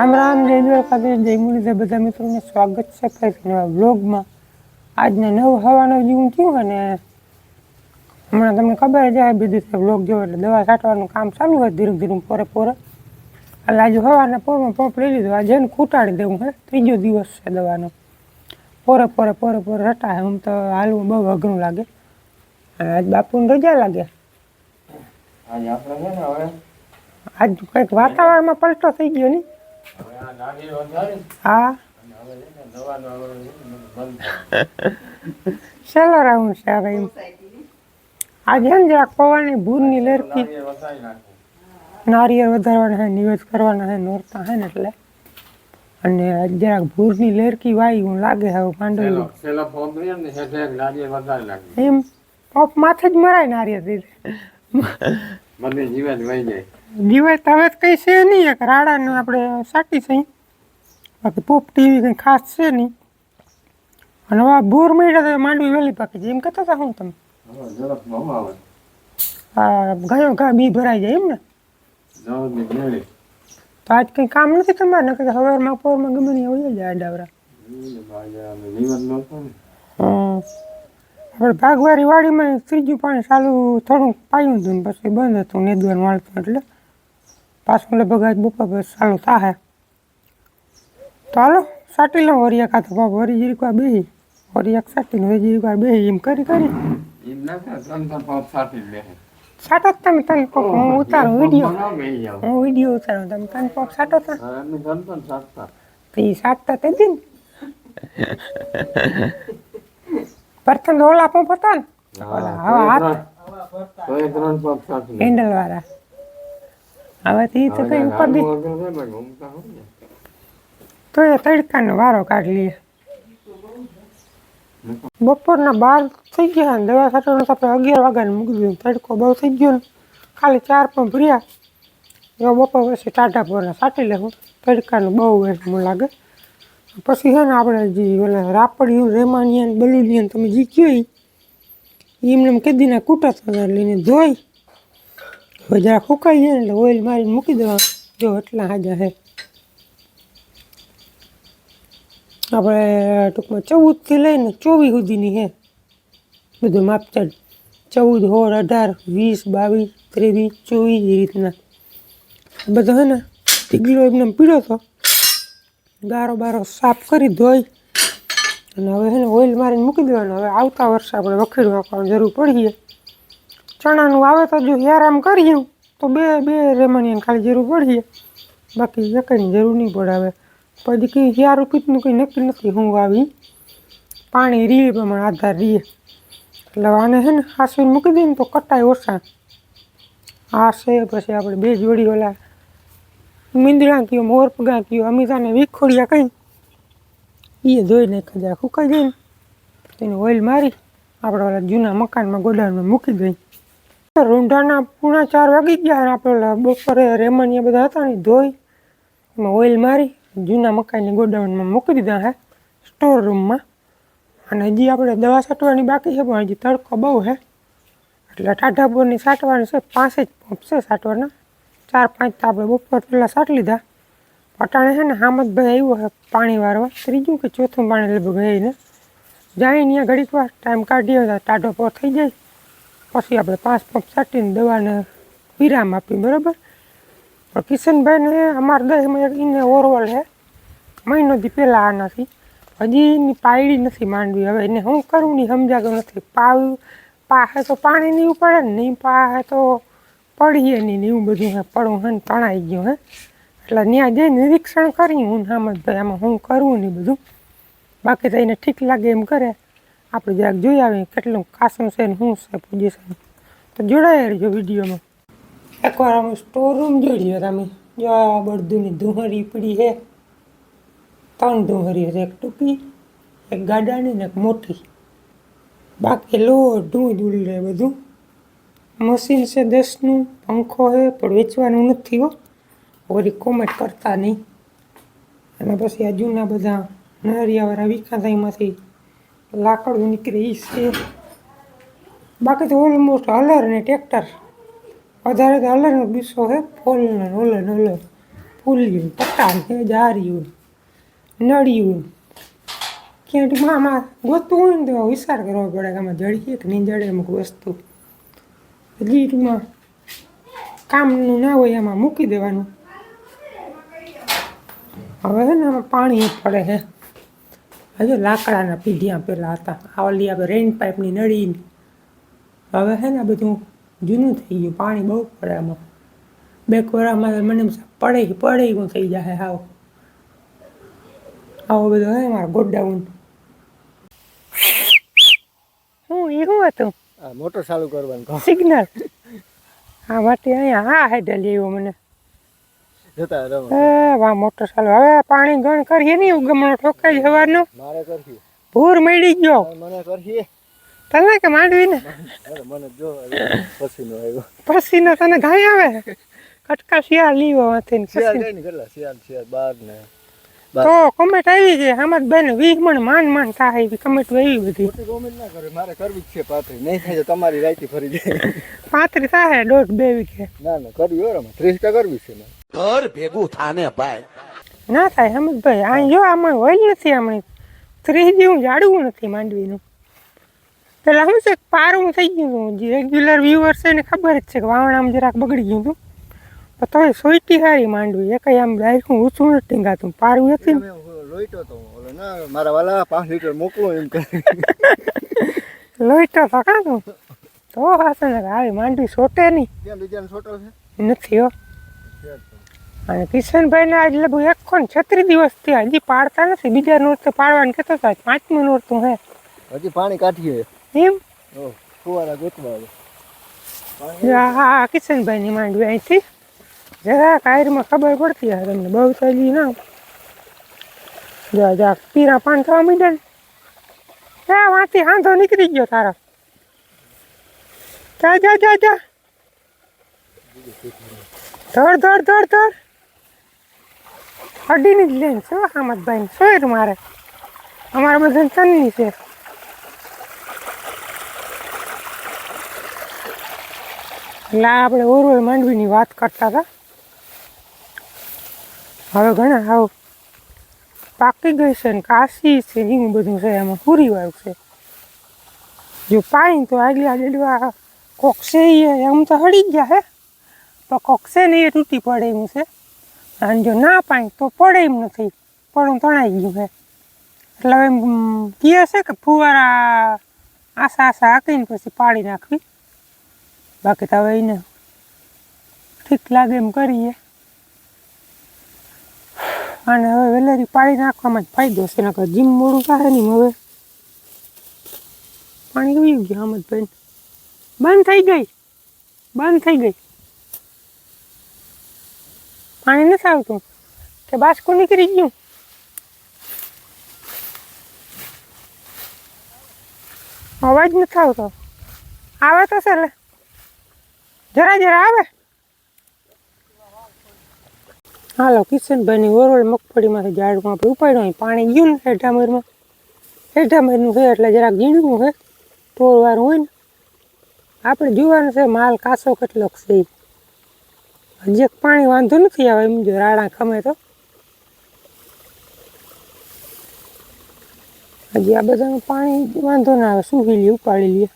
રામ રામ જય દ્વારકાધીશ જય મુરલીધર. બધા મિત્રોને સ્વાગત છે ફરી નવા વ્લોગમાં. આજના નવ હવાનું જીવન થયું અને હમણાં તમને ખબર જ હશે બીજું છે વ્લોગ જેવો એટલે દવા છાંટવાનું કામ ચાલુ હોય ધીરે ધીરે પોરે પોરે. એટલે આજે હવાના પોરમાં પંપ લઈ લીધો. આજે એને ખૂટાડી દેવું હે ત્રીજો દિવસ છે દવાનો. પોરે પોરે પોરે પોરે રટા હે. આમ તો હાલવું બહુ અઘરું લાગે. અને આજ બાપુને રજા લાગે. આજ કંઈક વાતાવરણમાં પલટો થઈ ગયો નહીં હા? છેલ્લો રાઉન્ડ છે હવે આજે એમ જરાક પવાની ભૂરની લેરકી નારિયેળ વધારી નાખવું નારિયેળ વધારવાના હે નિવેદ કરવાના હે નોરતા હે ને એટલે. અને જરાક ભૂરની લરકી વાય હું લાગે હવે નાખવું એમ પપ માથે જ મરાય નારિયેળ દીધે. બધી જીવે વહી જાય. દિવાય તો હવે કંઈ છે નહીં એક રાડાને આપણે સાટી છે. બાકી પોપ ટીવી કંઈ ખાસ છે નહીં. અને હવે બોર મળ્યા તો માંડવી વહેલી પાકી જાય એમ કહેતા હતા હું તમે આ ગયો ઘા બી ભરાઈ જાય એમ ને? તો આજ કંઈ કામ નથી તમારે? નકર સવારમાં પોરમાં ગમે નહીં હોય જાય ડાવરા આપણે ભાગવારી વાડીમાં ત્રીજું પાણી ચાલુ થોડુંક પાયું હતું ને પછી બંધ હતું નેદવાનું વાળતું એટલે. પાછું લગભગ આજ બપોર પછી ચાલુ થાય તો હાલો સાટી લઉં વરિયા કાં તો બાપ વરી જીરીક વાર બેહી વરિયા સાટીને વરી જીરીક વાર બેહી એમ કરી કરી એમ ના થાય ત્રણ ત્રણ પાંચ સાથી લે સાટો જ તમે તને પગ હું ઉતારું વીડિયો બનાવ બેસી જાવ હું વીડિયો ઉતારું તમે તને પગ સાટો તા હવે એમની ત્રણ ત્રણ સાતતા તો એ સાટતા તે દિન પ્રથમ તો ઓલા પંપ હતા ને ઓલા હવે હાથ તો એ ત્રણ પાંચ સાથી લે હેન્ડલ વાળા હવે તો ઈ તો કઈ ઉપર તો એ તડકાનો વારો કાઢી લઈએ બપોરના બાર થઈ ગયા ને દવા સાટવાનું તો આપણે અગિયાર વાગ્યાને મૂકી દીધું તડકો બહુ થઈ ગયો ને. ખાલી ચાર પણ ભર્યા. એવા બપોર પછી ટાટા પોરના સાટી લેવું તડકાનું બહુ એમ લાગે. પછી છે ને આપણે જે ઓલા રાપડિયું રેમાનિયા બલુલિયન તમે જે કહો એમને એમ કેદીના કૂટા હતા લઈને ધોઈ. હવે જરા ફૂંકાઈ જાય એટલે ઓઇલ મારીને મૂકી દેવા જો એટલા હાજા છે આપણે ટૂંકમાં ચૌદથી લઈને ચોવીસ સુધીની છે બધું માપચડ ચૌદ સોળ અઢાર વીસ બાવીસ ત્રેવીસ ચોવીસ એ રીતના. બધો હે ને ઢીગલો એમને પીળો હતો ગારો બારો સાફ કરી ધોઈ. અને હવે છે ને ઓઇલ મારીને મૂકી દેવાનું. હવે આવતા વર્ષે આપણે વખેડવા જરૂર જરૂર પડીએ ચણાનું આવે તો જો હેરામ કરીએ, તો બે બે રેમણીયાની ખાલી જરૂર પડીએ બાકી એકની જરૂર નહીં પડે હવે. પછી કંઈ યાર રૂપિયાનું કંઈ નક્કી નથી હું આવી પાણી રીએ પ્રમાણે આધાર રીએ. એટલે આને છે ને હાસવીને મૂકી દઈએ ને તો કટાય ઓછા. આ છે પછી આપણે બે જોડી ઓલા મીંદડા કયો, મોરપગા કયો, અમિતાને વિખોડિયા કંઈ. એ ધોઈ નાખી જાય સુકાઈ જાય ને તેને ઓઇલ મારી, આપણે ઓલા જૂના મકાનમાં ગોડાઉનમાં મૂકી દઈ. રૂંઢાના પૂણા ચાર વાગી ગયા અને આપણે બપોરે બપોરે એ બધા હતા ને ધોઈ, એમાં ઓઇલ મારી, જૂના મકાઈની ગોડાઉનમાં મૂકી દીધા હે સ્ટોર રૂમમાં અને હજી આપણે દવા છાંટવાની બાકી છે, પણ હજી તડકો બહુ છે એટલે ટાઢાપુરની છાંટવાની છે પાસે જ પંપ છે છાંટવાના. ચાર પાંચ તો આપણે બપોર પહેલાં સાટ લીધા. પટાણે છે ને હામદભાઈ આવ્યો છે પાણી વારવા. ત્રીજું કે ચોથું પાણી લગભગ ને. જાય ત્યાં ઘડીક વાર ટાઈમ કાઢીએ ટાઢો પો થઈ જાય. પછી આપણે પાંચ પંપ છાંટીને દવાને વિરામ આપી બરાબર? પણ કિશનભાઈને અમારા દહીંમાં એક એને ઓરવલ છે. મહિનોથી પહેલાં આનાથી હજી એની પાયડી નથી માંડવી હવે. એને શું કરવું નહીં સમજાતું નથી. પાવ પાહે તો પાણી નહીં પડે ને નહીં પાહે તો પડીએ નહીં એવું બધું હે. પડવું હે ને તણાઈ ગયું હે. એટલે ત્યાં જઈ નિરીક્ષણ કરી હું ભાઈ આમાં શું કરવું નહીં બધું. બાકી તો એને ઠીક લાગે એમ કરે. આપણે જરાક જોઈ આવીએ કેટલું કાસું છે ને શું છે પોઝિશન તો જોડાયા રહેજો વિડીયોમાં. એકવાર અમે સ્ટોર રૂમ જોઈ લ્યો તમે. જો આ બળદુની ધુંહરી પડી છે. ત્રણ ધુંહરી છે. એક ટૂંકી, એક ગાડાની ને એક મોટી. બાકી લો ઢૂંઢ રહે બધું. મશીન છે દસનું પંખો છે, પણ વેચવાનું નથી હો. વળી કોમેન્ટ કરતા નહીં. અને પછી આ જૂના બધા નરિયાવાળા વિખાતાઈમાંથી લાકડું નીકળે છે બાકી તો ઓલમોસ્ટ હલર ને ટ્રેક્ટર વધારે તો હલરનો ગુસ્સો છે ફોલ ને હલર હલર ફૂલ્યું પટાલ છે જાર્યું, નળિયું. ક્યાંક આમાં ગોતું હોય ને તો વિચાર કરવો પડે કે આમાં જડીએ કે નહીં જડે અમુક વસ્તુ. એટલે ટૂંકમાં કામનું ના હોય એમાં મૂકી દેવાનું. હવે છે ને આમાં પાણી પડે છે હજુ લાકડાના પીઢિયા પેલા હતા. આ ઓલી આપણે રેન પાઇપની નળી હવે છે ને બધું જૂનું થઈ ગયું પાણી બહુ પડે આમાં. બે કોરામાં મને પડે પડે એવું થઈ જાય આવો આવો બધો હે મારા ગોડાઉન. હું એ શું હતું? આ મોટર ચાલુ કરવાનું સિગ્નલ આ માટે અહીંયા હા હેડે લેવો મને. જતા રમો એ હવે પાણી ગણ કરીએ નહીં ઉગમણો ઠોકાઈ જવાનું. મારે કરશી. ભૂર મળી ગયો. મને કરશી. તને કે માંડવી ને મને જો પસીનો આવ્યો. પસીનો તને ગાય આવે? કટકા શિયાળ લીવો માંથી શિયાળ કઈ કેટલા? શિયાળ શિયાળ બાર ને તો કમેન્ટ આવી છે આમાં બેન વીસ મણ માન માન થાય એવી કમેન્ટ આવી બધી. કોમેન્ટ ના કરે મારે કરવી જ છે પાતળી નહીં થાય તો તમારી રાયતી ફરી જાય. પાંત્રી થાય દોઢ બે વીઘે. ના ના કરવી હોય ને ત્રીસ કરવી છે મારે. ઘર ભેગું થાને ભાઈ. ના થાય હમદભાઈ આ જો આમાં હોય નથી હમણાં ત્રીજી હું જાડવું નથી માંડવીનું. પેલા શું છે પારું થઈ ગયું હતું જે રેગ્યુલર વ્યુઅર છે એને ખબર જ છે કે વાવણામાં જરાક બગડી ગયું હતું. તો તોય સોઈટી સારી માંડવી એ કઈ આમ ડાયરેક્ટ ઊંચું નથી ટીંગાતું પારું નથી. લોઈટો તો મારા વાલા પાંચ લીટર મોકલો એમ કે લોહીતો તો કાં તો હશે ને કે આવી માંડવી સોટે નહીં નથી હો. અને કિશનભાઈને આજ લગભગ એક ને છત્રીસ દિવસ થયા. હજી પાડતા નથી. બીજા નોરતે પાડવાનું કહેતો હતા પાંચમું નોરતું હે. હજી પાણી કાઢીએ. એમ? ફુવારા ગોતવા આવે. જો આ આ કિશનભાઈની માંડવી અહીંથી. જરા કાયરમાં ખબર પડતી હા તમને. બહુ ચાલી ના જો જા પીરા પાન થવા માંડ્યા ને. ત્યાં વાંચી હાંધો નીકળી ગયો તારો. જા જા જા જા. ધડ ધડ ધડ ધડ. અડીની જ લેન છે હામદભાઈ સોયર મારે. અમારા બધા ચંદની છે. એટલે આપણે ઓરવલ માંડવીની વાત કરતા હતા. હવે ઘણા હાવ પાકી ગઈ છે ને કાશી છે એવું બધું છે, એમાં પૂરી વાળું છે. જો પાઈ તો આગલા ડેડવા કોક છે ઈ આમ તો હળી ગયા હે. તો છે ને એ તૂટી પડે એવું છે. અને જો ના પાણી તો પડે એમ નથી. પડું તણાઈ ગયું છે. એટલે હવે કહે છે કે ફુવારા આશા આશા હાકીને પછી પાડી નાખવી. બાકી તો હવે એને ઠીક લાગે એમ કરીએ. અને હવે વેલેરી પાડી નાખવામાં જ ફાયદો છે, નકર જીમ મોડું થાય નહીં હવે. પાણી ઉઈ ગયું હમદભાઈ બંધ થઈ ગઈ. બંધ થઈ ગઈ. પાણી નથી આવતું. કે બાસકું નીકળી ગયું? અવાજ નથી આવતો. આવે તો છે જરા જરા આવે. હાલો, કિશનભાઈની ઓરવલ મગફળીમાંથી ઝાડમાં આપણે ઉપાડ્યું પાણી ગયું ને હેઠામરમાં હેઠામરનું છે એટલે જરાક ઝીણવું છે. ટોળવાળું હોય ને. આપણે જોવાનું છે માલ કાસો કેટલોક છે. હજી પાણી વાંધો નથી આવે એમ જો રાડા ખમે તો. હજી આ બધાનું પાણી વાંધો ના આવે સૂકી લઈએ ઉપાડી લઈએ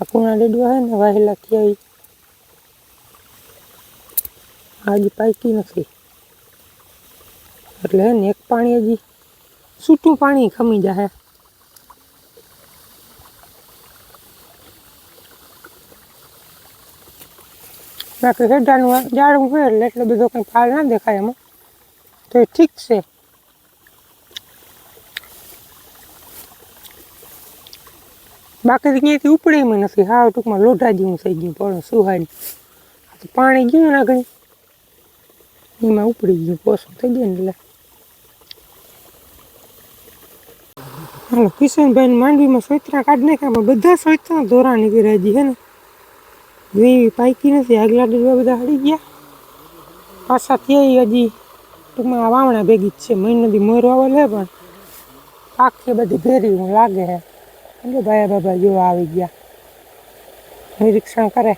આ કુણા ડેડવા છે ને વાહેલા આવી હજી પાકી નથી. એટલે ને એક પાણી હજી સૂટું પાણી ખમી જાય બાકી હેઠાનું જાડું હોય એટલે એટલો બધો કંઈ ફાળ ના દેખાય એમાં. તો એ ઠીક છે. બાકી તો ક્યાંયથી ઉપડે એમ નથી. હાવ ટૂંકમાં લોઢા જેવું થઈ ગયું પણ સુહાય તો પાણી ગયું ના ઘણી એમાં ઉપડી ગયું પોસું થઈ ગયું ને એટલે. હાલો કિશનભાઈ માંડવીમાં સોયત્રા કાઢી નાખ્યા બધા સોયત્રા ધોરા નીકળી હજી હે ને. જેવી પાકી નથી આગલા ડેડવા બધા હળી ગયા. પાછા ત્યાં હજી. ટૂંકમાં વાવણા ભેગી જ છે મહિનો દી મોર આવેલ હે પણ આખી બધી ભેરી હું લાગે હે. એટલે ભાઈ બાબા જો આવી ગયા. નિરીક્ષણ કરે.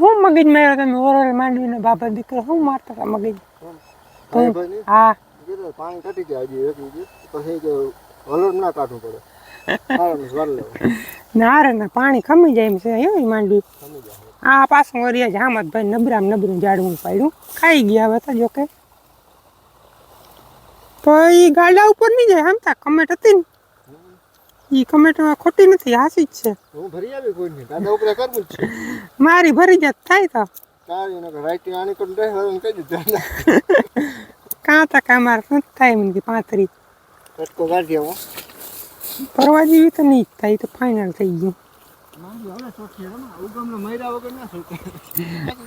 હું મગજ માર્યા તમે ઓરલ માંડવીને બાપા દીકરો હું મારતા હતા મગજ. હા પાણી ઘટી જાય પછી હલોડ ના કાઢવું પડે. ના રે ના પાણી ખમી જાય એમ છે ઈ માંડવી. આ પાછું વરિયા જામત ભાઈ નબરામ નબરું જાડવું પાડ્યું. ખાઈ ગયા હવે તો જોકે તો એ ગાડા ઉપર નહીં જાય આમ તા કમેટ હતી ને. એ કમેટ ખોટી નથી હાસી જ છે. હું ભરી આવી કોઈ નહીં દાદા ઉપર કરવું જ છે. મારી ભરી જાત થાય તો. આની કરી દે હવે કહી દીધું કાં તા કામાર શું થાય મને પાંત્રી કટકો કાઢી આવો. ફરવા જેવી તો નહીં થાય તો ફાઇનલ થઈ ગયું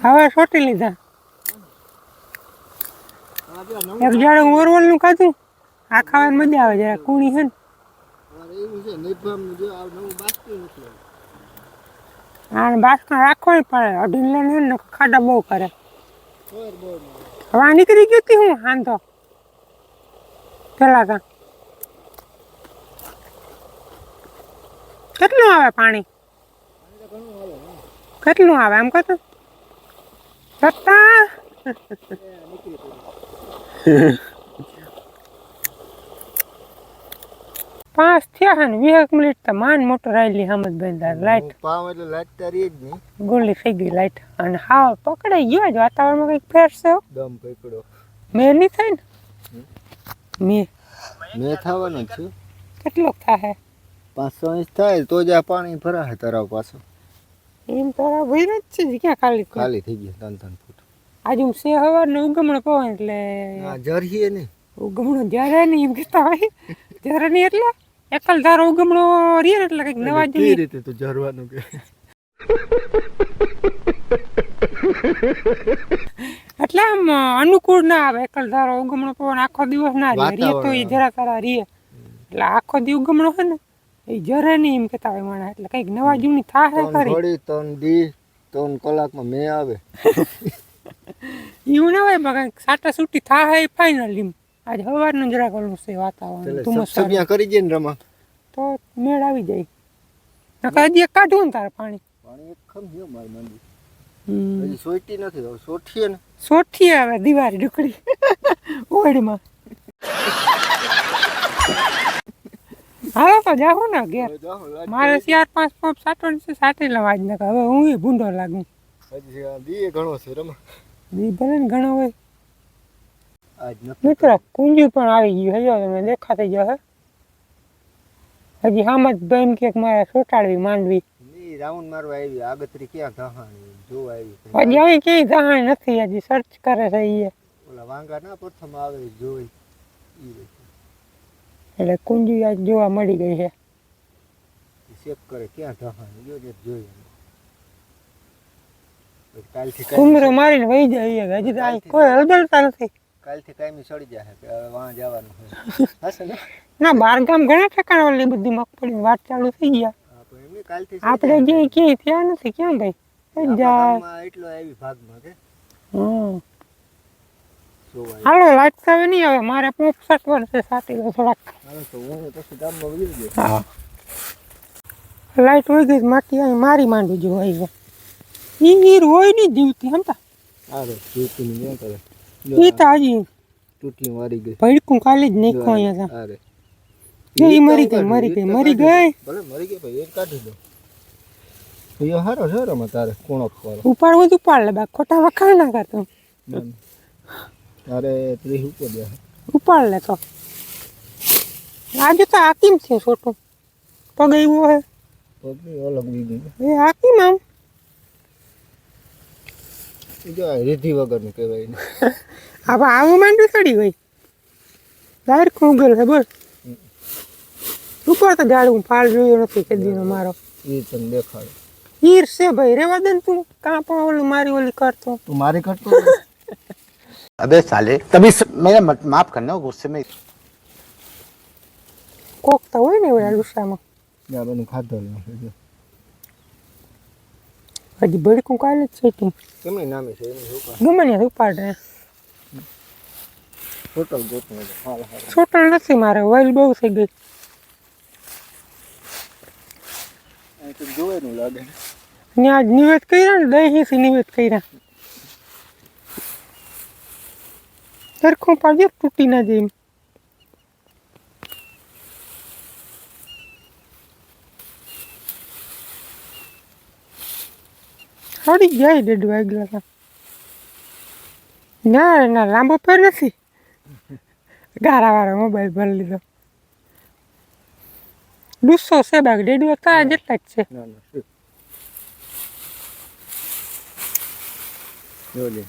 હવે ના સોટે લીધા. એક જાડે ઓરવલનું ખાધું. આ ખાવાની મજા આવે જરા કુણી છે ને. બાસ્કી નથી આને બાસમાં રાખવું પડે અઢી લઈને ને ખાડા બહુ કરે. હવા નીકળી ગઈ હતી હું હાંધો પેલા તા કેટલું આવે પાણી? કેટલું આવે એમ કહો સત્તા પાંચ થયા છે ને વીસ મિનિટ તો માન મોટો આવેલી સમજ બંધાર લાઈટ. પાવ એટલે લાઈટ તારી જ નહીં ગોલી થઈ ગઈ લાઈટ. અને હાવ પકડાઈ ગયો જ વાતાવરણમાં કંઈક ફેર છે દમ પકડો મેં નહીં થાય ને? મેં મેં થવાનું છું. કેટલો કેટલોક થાય પાંચસો ઇંચ થાય તો જ આ પાણી ભરાશે તરાવ પાછો. એમ તારા ભર્યો જ છે ક્યાં ખાલી ખાલી થઈ ગયા ત્રણ ત્રણ ફૂટ. આજે હું સે હવારનો ઉગમણ પવન એટલે જરીએ નહીં. ઉગમણો જ્યારે નહીં એમ કહેતા હોય. જરે ને એટલે એકલ ધારો ઉગમણો ને એટલે કંઈક નવા જેવી રીતે તો જરવાનું કે? એટલે આમ અનુકૂળ ના આવે એકલ ધારો ઉગમણો પવન આખો દિવસ ના રીએ તો એ જરા તારા રીએ એટલે આખો દી ઉગમણો હોય ને એ જરે નહીં એમ કહેતા હોય માણસ. એટલે કંઈક નવા જૂની ત્રણ ખરી. ઘડી ત્રણ દી ત્રણ કલાકમાં મેં આવે. એવું ના હોય પણ સાટા છૂટી થાય ફાઇનલ એમ. આજ સવારનું જરાક ઓલું છે વાતાવરણ તું ધુમ્મસ કરી દે ને રમા. તો મેળ આવી જાય. નકા એક કાઢવું ને તારે પાણી. પાણી એક ખમ ગયો મારી મંદી હમ. હજી સોટી નથી સોઠીએ ને. સોઠી આવે દિવાળી ઢુકડી ઓળમાં હાલો તો જાઓ ને ઘેર. હવે જાઓ, લાઈટ મારે ચાર પાંચ પંપ સાટવાની છે સાટી લેવા જ નકર. હવે હું ય ભૂંડો લાગુ. હજી આ દીએ ઘણો છે રમા. દી ભલે ને ઘણો હોય. આજ નથી મિત્રો કુંજી પણ આવી ગયું હજો તમે દેખાતી જો હે હજી આમ જ બેન કે મારે સોટાડવી માંડવી. ની રાઉન્ડ મારવા આવી આગતરી ક્યાં કહાણી જોવા આવી હજી અહીં ક્યાંય જહાણ નથી હજી સર્ચ કરે છે એ ઓલા વાંગા ના પ્રથમ આવે જોઈ. ઈ રહે. એટલે કુંજી આજ જોવા મળી ગઈ છે. ચેક કરે ક્યાં જે કુમરો મારીને વહી જાય હજી તો કોઈ હલબલતા નથી. કાલથી કાયમી સડી જાય કે હવે વાં જવાનું હશે ને? ના બાર ગામ ઘણા ઠેકાણા ઓલી બધી મગફળી વાત ચાલુ થઈ ગયા. આપણે જે ક્યાંય થયા નથી ક્યાં ભાઈ? એટલો આવી ભાગમાં કે? હમ. હાલો લાઈટ તો નહીં આવે મારે પોપ સાટવાનું છે સાતી થોડાક. હું લાઈટ હોય ગઈ માટી અહીં મારી માંડું જો હોય ઈ ઈર હોય નહીં જીવતી હમતા. અરે ચૂંટણી ક્યાં કરે. ઈ તો હજી તૂટી મારી ગઈ. ભડકું કાલે જ નાખ્યું અહીંયા. અરે એ મરી ગઈ મરી ગઈ મરી ગઈ. ભલે મરી ગઈ ભાઈ એ કાઢી દો. એ હારો છે રમા તારે કોણો ઉપાડ હોય તો ઉપાડ લે બા ખોટા વખાણ ના કરતો. તારે ત્રીસ ઉપર દે. ઉપાડ લે તો. આજે તો હાકીમ છે છોટું. પગ એવો હે. પગની અલગ બીજી એ હાકીમ આમ. જો રીધી વગરનું કહેવાય હવે આવું માંડું ચડી ગઈ. ડાયર ઉગલ હે બસ ઉપર તો જાડું ફાળ જોયો નથી કદીનો મારો. એ તને દેખાડે. ઈર છે ભાઈ રેવા દે તું. કાં પણ ઓલું મારી ઓલી કરતો. તું મારી કરતો अबे साले तभी स... मेरा मत, माफ करना गुस्से में કોક તો હોય ને એવડા લુસામાં આ બધું ખાધેલું છે જો હજી ભડકું કાલે જ છે તું કેમની નામે છે એની શું કહે ગમે ને ઉપાડ રે હોટલ ગોતનો છે હાલ હાલ છોટા નથી મારે વાઇલ બહુ થઈ ગઈ અહીં તો જોવાનું લાગે ત્યાં જ નિવેદ કર્યા ને દહીંથી નિવેદ કર્યા સરખું પાડજો તૂટી ના જાય. હળી જાય દેડ વાગલા ના ના, લાંબો પેર નથી. ગારા વાળા મોબાઈલ ભરી લીધો. દુસો છે બાગ દેડ વાગતા જેટલા જ છે ના ના શું જો લે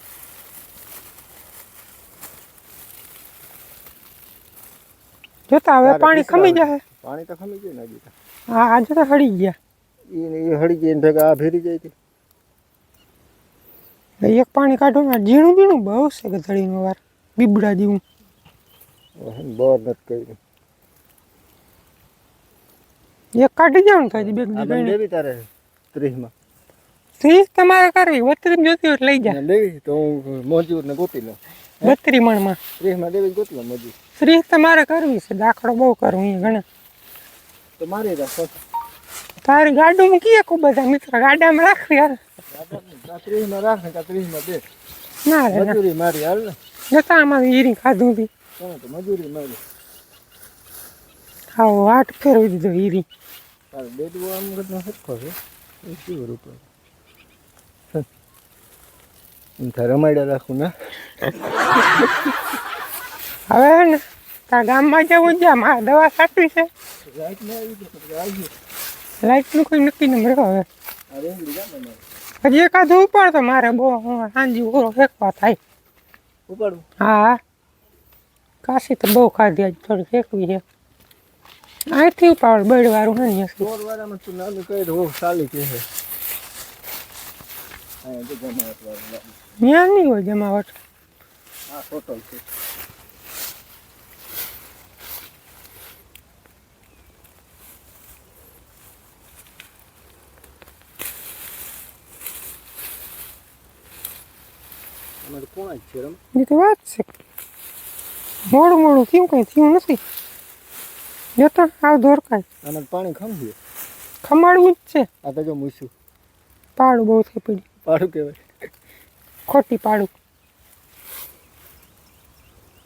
જોતા હવે તારે પાણી કેટલા ખમી આવે? જશે પાણી તો ખમી જાય ને હજી તો. હા આજે તો હળી ગયા. ઈ ને ઈ હળી જાય ને ભેગા આ ભેરી જાય છે. એક પાણી કાઢો ને આ ઝીણું ઝીણું બહુ છે ગધડીનું વાર. બીબડા જેવું. બોર નથી કર્યું. એક કાઢી જાવ ને થાય બેગ આ મને લેવી તારે ત્રીસમાં? ત્રીસ તમારે કરવી બત્રીસ જોતી હોય તો લઈ જા. ને લેવી તો હું મોજૂર ને ગોતી લઉં. બત્રી મણમાં. તો ગોતી લઉં મોજૂર તમારે કરવી છે દાખલો બહુ કરું અહીંયા ઘણા. તો મારી રાખો. તારી ગાડું કીએ કો બધા મિત્ર? ગાડામાં રાખવી યાર આ ત્રીસમાં રાખ ને ત્રીસમાં દે. ના રે મજૂરી મારી હાલ. ને જતા આમાં હીરી ખાધું હતી? તો મજૂરી મારી. હા આઠ ફેરવી દીધો હીરી તારે બેડવો આમ કરતા સરખો છે. એ શું રૂપિયા રમાડ્યા રાખું ને? હવે ને તાર ગામમાં જવું જા મારે દવા સાચવી છે. લાઈટનું કોઈ નક્કી ન મળ્યો હવે. હજી એકાદું ઉપાડતો મારે બહુ હું સાંજી ઓરો ફેંકવા થાય. ઉપાડું? હા. કાશી તો બહુ ખાધી આજ થોડી ફેંકવી છે. અહીંથી ઉપાડ બળવાળું હે ને ચોર વાળામાં તું નાનું કહી દઉં ચાલી કે છે. અહીંયા તો જમાવટ વાળું ત્યાં નહીં હોય જમાવટ હા હોટલ છે. અમારે કોણ જ છે તો વાત છે. મોડું મોડું થયું કંઈ થયું નથી? જતો આવ ધોરકાય આમાં પાણી ખમશે? ખમાડવું જ છે. આ તો જો મૂછું. પાડું બહુ થઈ પડ્યું. પાડું કહેવાય. ખોટી પાડું.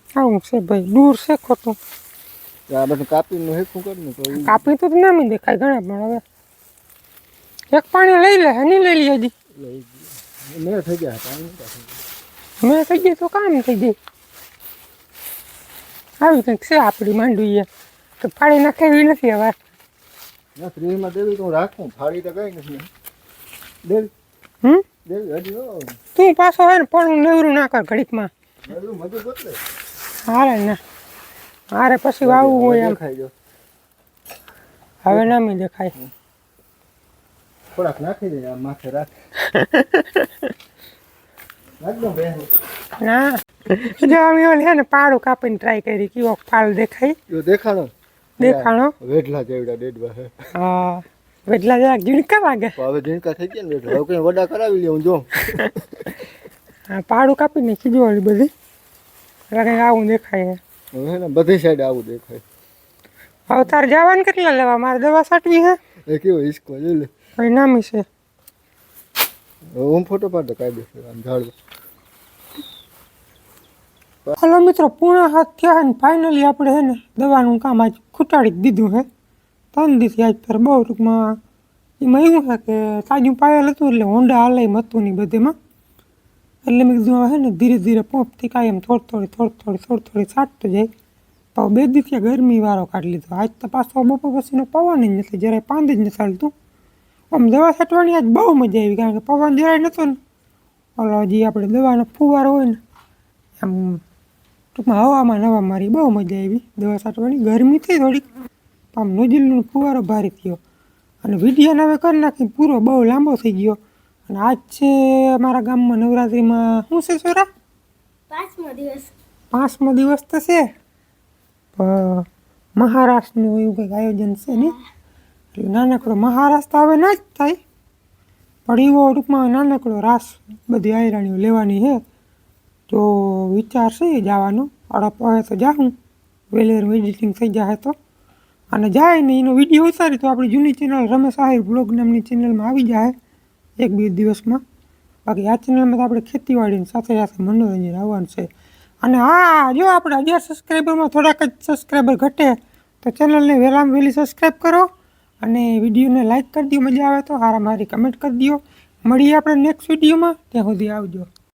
આવું છે ભાઈ દૂર છે ખોટું. તો આ બધું કાપીને હેકું કર ને તો ઈ કાપી તો નામી દેખાય ઘણા પણ હવે એક પાણી લઈ લે હની લઈ લે હજી. લઈ ગયું. મેળ થઈ ગયા પાણી નહોતા થઈ ગયા. મેં થઈ જાય તો કામ થઈ જાય આવી કંઈક છે આપણી માંડવી એ તો પાડી નાખે એવી નથી હવે. ના ફ્રીજમાં દેવી તો હું રાખું ફાડી તો કઈ નથી. દેવી. હમ? દેવી હજી હો તું પાછો હોય ને પણ નેવરું ના કર ઘડીકમાં. હારે ના. હારે પછી વાવવું હોય એમ. હવે નામી દેખાય. થોડાક નાખી દે આ માથે રાખ. ના. જો અમે ઓલે હે ને પાડું કાપીને ટ્રાય કરી કેવો પાડ દેખાય? જો દેખાણો? દેખાણો? વેઢલા જેવડા ડેડવા હે. હા જરા ઝીણકા લાગે હવે ઝીણકા થઈ ગયા ને બેઠો હવે કઈ વડા કરાવી લઉં જો. હા પાડું કાપીને કીધું ઓલી બધી. એટલે આવું દેખાય હે. ને બધી સાઈડ આવું દેખાય. હવે તારે જવાનું કેટલા લેવા? મારે દવા સાટવી હે? એ કેવો હિસકો લે લે. કઈ નામી છે. હું ફોટો પાડતો કાયદેસર આમ ઝાડ હલો મિત્રો પૂર્ણ હાથ થયા ને ફાઇનલી આપણે હે ને દવાનું કામ આજ ખૂટાડી દીધું હે. ત્રણ દિવસથી આજ પર બહુ ટૂંકમાં એમાં એવું છે કે તાજું પાયેલ હતું એટલે હોન્ડા હાલે એમ હતું નહીં બધેમાં. એટલે મેં કીધું, હવે ને ધીરે ધીરે પંપથી કાંઈ એમ થોડી થોડી થોડી થોડી થોડી થોડી છાંટતો જાય. તો બે દિવસે ગરમી વાળો કાઢી લીધો. આજ તો પાછો બપોર પછીનો પવન જ નથી જરાય પાંદ જ નથી ચાલતું આમ દવા છાંટવાની આજ બહુ મજા આવી, કારણ કે પવન જરાય નહોતો ને. ઓલો જે આપણે દવાનો ફુવારો હોય ને, આમ ટૂંકમાં હવામાં નવા મારી બહુ મજા આવી. દવા છાંટવાની ગરમી થઈ થોડીક. આમ નોજલનો ફુવારો ભારે થયો. અને વિડીયોને હવે કરી નાખી પૂરો બહુ લાંબો થઈ ગયો. અને આજ છે અમારા ગામમાં નવરાત્રિમાં શું છે છોરા? પાંચમો દિવસ. પાંચમો દિવસ તો છે. મહારાષ્ટ્રનું એવું કંઈક આયોજન છે ને? એટલે નાનકડો મહારાષ્ટ્ર હવે ના જ થાય. પણ એવો ટૂંકમાં નાનકડો રાસ બધી આયરાણીઓ લેવાની છે. તો વિચાર છે જવાનો. અડપ હોય તો જાઉં વેલેર એડિટિંગ થઈ જાય તો. અને જાય ને એનો વીડિયો ઉતારી તો આપણી જૂની ચેનલ રમેશ આહિર બ્લોગ નામની ચેનલમાં આવી જાય એક બે દિવસમાં. બાકી આ ચેનલમાં તો આપણે ખેતીવાડીની સાથે સાથે મનોરંજન આવવાનું છે. અને હા, જો આપણે હજાર સબસ્ક્રાઈબરમાં થોડાક જ સબસ્ક્રાઈબર ઘટે, તો ચેનલને વહેલામાં વહેલી સબસ્ક્રાઈબ કરો અને વિડીયોને લાઇક કરી દો મજા આવે તો હારા મારી કમેન્ટ કરી દો મળીએ આપણે નેક્સ્ટ વિડીયોમાં, ત્યાં સુધી આવજો.